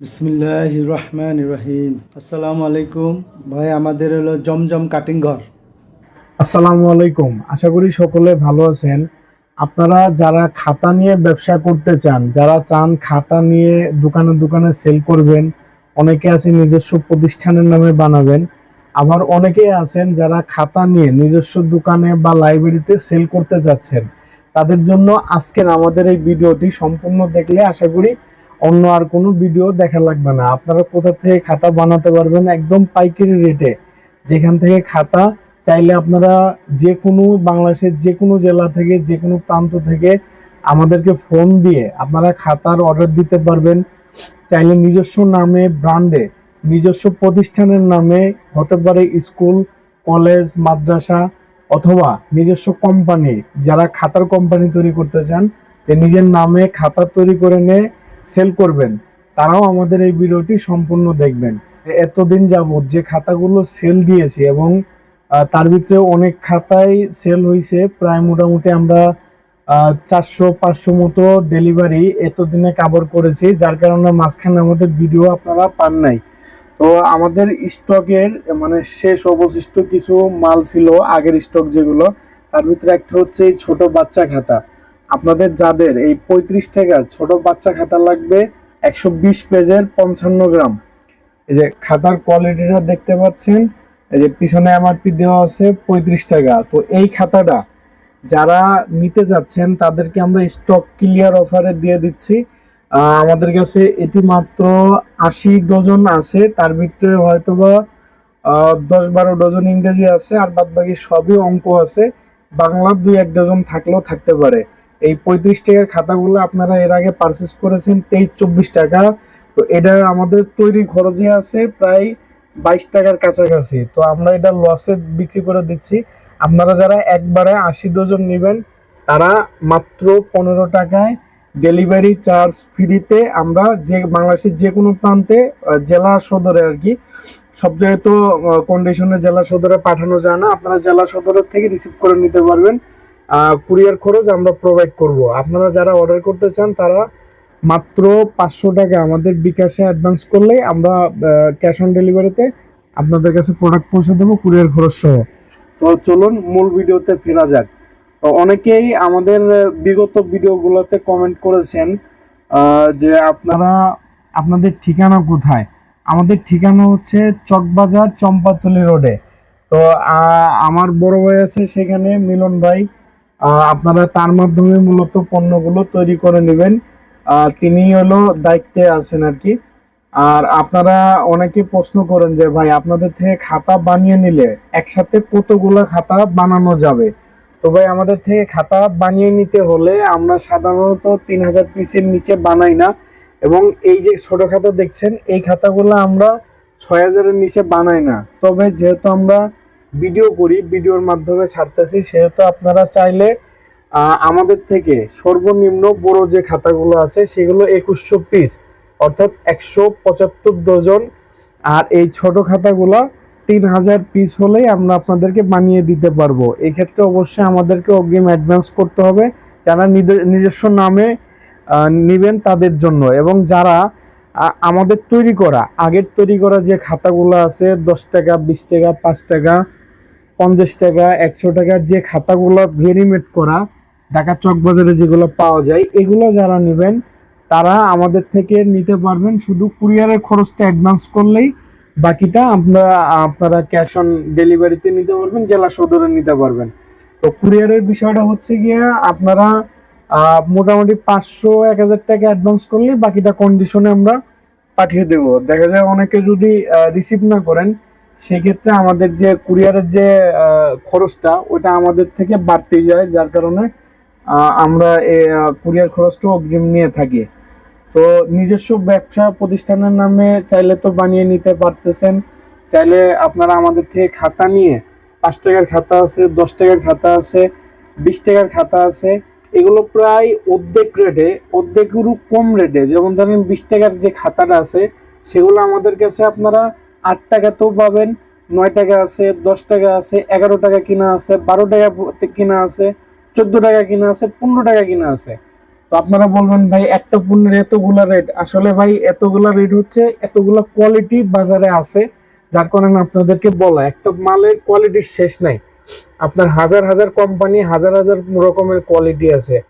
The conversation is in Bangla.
বিসমিল্লাহ রহমান রহিম আসসালামু আলাইকুম ভাই, আমাদের হলো জমজম কাটিং ঘর। আসসালামু আলাইকুম আশা করি সকলে ভালো আছেন। আপনারা যারা খাতা নিয়ে ব্যবসা করতে চান, যারা চান খাতা নিয়ে দোকানে দোকানে সেল করবেন, অনেকে আছে নিজস্ব প্রতিষ্ঠানের নামে বানাবেন। আবার অনেকে আছেন যারা খাতা নিয়ে নিজস্ব দোকানে বা লাইব্রেরিতে সেল করতে যাচ্ছেন। তাদের জন্য আজকের আমাদের এই ভিডিওটি সম্পূর্ণ দেখলে আশা করি অন্য আর কোনো ভিডিও দেখা লাগবে না। আপনারা কোথা থেকে খাতা বানাতে পারবেন একদম পাইকারি রেটে যেখান থেকে খাতা চাইলে আপনারা যে কোনো বাংলাদেশের যে কোনো জেলা থেকে, যে কোনো প্রান্ত থেকে আমাদেরকে ফোন দিয়ে আপনারা খাতার অর্ডার দিতে পারবেন। চাইলে নিজস্ব নামে ব্র্যান্ডে নিজস্ব প্রতিষ্ঠানের নামে, হতে পারে স্কুল কলেজ মাদ্রাসা অথবা নিজস্ব কোম্পানি যারা খাতার কোম্পানি তৈরি করতে চান যে নিজের নামে খাতা তৈরি করে নিয়ে সেল করবেন, তারাও আমাদের এই ভিডিওটি সম্পূর্ণ দেখবেন। এতদিন যাবত যে খাতাগুলো সেল দিয়েছি এবং তার ভিতরে অনেক খাতাই সেল হয়েছে প্রায় মোটামুটি আমরা চারশো, পাঁচশো মতো ডেলিভারি এতদিনে কাভার করেছি, যার কারণে মাঝখানে আমাদের ভিডিও আপনারা পান নাই। তো আমাদের স্টকের মানে শেষ অবশিষ্ট কিছু মাল ছিল, আগের স্টক যেগুলো, তার ভিতরে একটা হচ্ছে এই ছোট বাচ্চা খাতা। আপনাদের যাদের এই পঁয়ত্রিশ টাকা ছোট বাচ্চা খাতা লাগবে একশো বিশ পেজের পঞ্চান্ন গ্রাম। এই যে খাতার কোয়ালিটিটা দেখতে পাচ্ছেন, এই যে পিছনে এমআরপি দেওয়া আছে পঁয়ত্রিশ টাকা। তো এই খাতাটা যারা নিতে যাচ্ছেন, তাদেরকে আমরা স্টক ক্লিয়ার অফারে দিয়ে দিচ্ছি। আমাদের কাছে এটি মাত্র আশি ডজন আছে, তার ভিতরে হয়তোবা দশ বারো ডজন ইংরেজি আছে, আর বাদ বাকি সবই অঙ্ক আছে। বাংলা দুই এক ডজন থাকলেও থাকতে পারে। এই পঁয়ত্রিশ টাকার খাতাগুলো আপনারা এর আগে পারচেস করেছেন তেইশ চব্বিশ টাকা। তো এটা আমাদের তৈরি খরচে আছে প্রায় বাইশ টাকার কাছাকাছি। তো আমরা এটা লসে বিক্রি করে দিচ্ছি। আপনারা যারা একবারে আশি ডজন নেবেন, তারা মাত্র পনেরো টাকায় ডেলিভারি চার্জ ফ্রিতে আমরা যে বাংলাদেশের যে কোনো প্রান্তে জেলা সদরে আর কি, সব জায়গায় তো কন্ডিশনে জেলা সদরে পাঠানো যায় না। আপনারা জেলা সদরের থেকে রিসিভ করে নিতে পারবেন। কুরিয়ার খরচ আমরা প্রোভাইড করব। আপনারা যারা অর্ডার করতে চান, তারা মাত্র পাঁচশো টাকা আমাদের বিকাশে অ্যাডভান্স করলে আমরা ক্যাশ অন ডেলিভারিতে আপনাদের কাছে প্রোডাক্ট পৌঁছে দেবো, কুরিয়ার খরচ সহ। তো চলুন, মূল ভিডিওতে ফেরা যাক। তো অনেকেই আমাদের বিগত ভিডিওগুলোতে কমেন্ট করেছেন যে আপনারা, আপনাদের ঠিকানা কোথায়? আমাদের ঠিকানা হচ্ছে চকবাজার চম্পাতলি রোডে। তো আমার বড় ভাই আছে সেখানে, মিলন ভাই। আপনারা তার মাধ্যমে মূলত পণ্যগুলো তৈরি করে নেবেন। তিনি হলো দায়িত্বে আছেন আর কি। আর আপনারা অনেকে প্রশ্ন করেন যে, ভাই, আপনাদের থেকে খাতা বানিয়ে নিলে একসাথে কতগুলো খাতা বানানো যাবে? তো ভাই, আমাদের থেকে খাতা বানিয়ে নিতে হলে আমরা সাধারণত তিন হাজার পিসের নিচে বানাই না। এবং এই যে ছোট খাতা দেখছেন, এই খাতাগুলো আমরা ছয় হাজারের নিচে বানাই না। তবে যেহেতু আমরা ভিডিও করি, ভিডিওর মাধ্যমে ছাড়তেছি। সেহেতু আপনারা চাইলে আমাদের থেকে সর্বনিম্ন বড় যে খাতাগুলো আছে, সেগুলো একুশশো পিস অর্থাৎ একশো পঁচাত্তর ডজন আর এই ছোট খাতাগুলো তিন হাজার পিস হলেই আমরা আপনাদেরকে বানিয়ে দিতে পারব। এই ক্ষেত্রে অবশ্যই আমাদেরকে অগ্রিম অ্যাডভান্স করতে হবে। যারা নিজস্ব নামে নিবেন তাদের জন্য। এবং যারা আমাদের তৈরি করা, আগের তৈরি করা যে খাতাগুলো আছে, দশ টাকা, বিশ টাকা, পাঁচ টাকা পঞ্চাশ টাকা, একশো টাকা, যে খাতাগুলো রেডিমেড করা, ঢাকা চক বাজারে যেগুলো পাওয়া যায়, এগুলো যারা নেবেন, তারা আমাদের থেকে নিতে পারবেন। শুধু কুরিয়ারের খরচটা অ্যাডভান্স করলেই বাকিটা আপনারা আপনারা ক্যাশ অন ডেলিভারিতে নিতে পারবেন, জেলা সদরে নিতে পারবেন। তো কুরিয়ারের বিষয়টা হচ্ছে গিয়ে, আপনারা মোটামুটি পাঁচশো, এক হাজার টাকা অ্যাডভান্স করলে বাকিটা কন্ডিশনে আমরা পাঠিয়ে দেব। দেখা যায় অনেকে যদি রিসিভ না করেন সেক্ষেত্রে আমাদের যে কুরিয়ারের যে খরচটা, ওটা আমাদের থেকে বাড়তেই যায়, যার কারণে আমরা কুরিয়ার খরচটা অগ্রিম নিয়ে থাকি। তো নিজস্ব ব্যবসা প্রতিষ্ঠানের নামে চাইলে তো বানিয়ে নিতে পারতেছেন। চাইলে আপনারা আমাদের থেকে খাতা নিয়ে, পাঁচ টাকার খাতা আছে, দশ টাকার খাতা আছে, বিশ টাকার খাতা আছে, এগুলো প্রায় অর্ধেক রেটে, অর্ধেকেরও কম রেটে। যেমন ধরেন বিশ টাকার যে খাতাটা আছে, সেগুলো আমাদের কাছে আপনারা আট টাকাতেও পাবেন, নয় টাকা আছে, দশ টাকা আছে, এগারো টাকা কিনা আছে, বারো টাকা কিনা আছে, চোদ্দ টাকা কিনা আছে, পনেরো টাকা কিনা আছে। তো আপনারা বলবেন, ভাই একটা পণ্যের এতগুলা রেট আসলে ভাই, এতগুলা রেট হচ্ছে, এতগুলা কোয়ালিটি বাজারে আছে, যার কারণে আপনাদেরকে বলা, একটা মালের কোয়ালিটির শেষ নাই। আপনার হাজার হাজার কোম্পানি হাজার হাজার রকমের কোয়ালিটি আছে।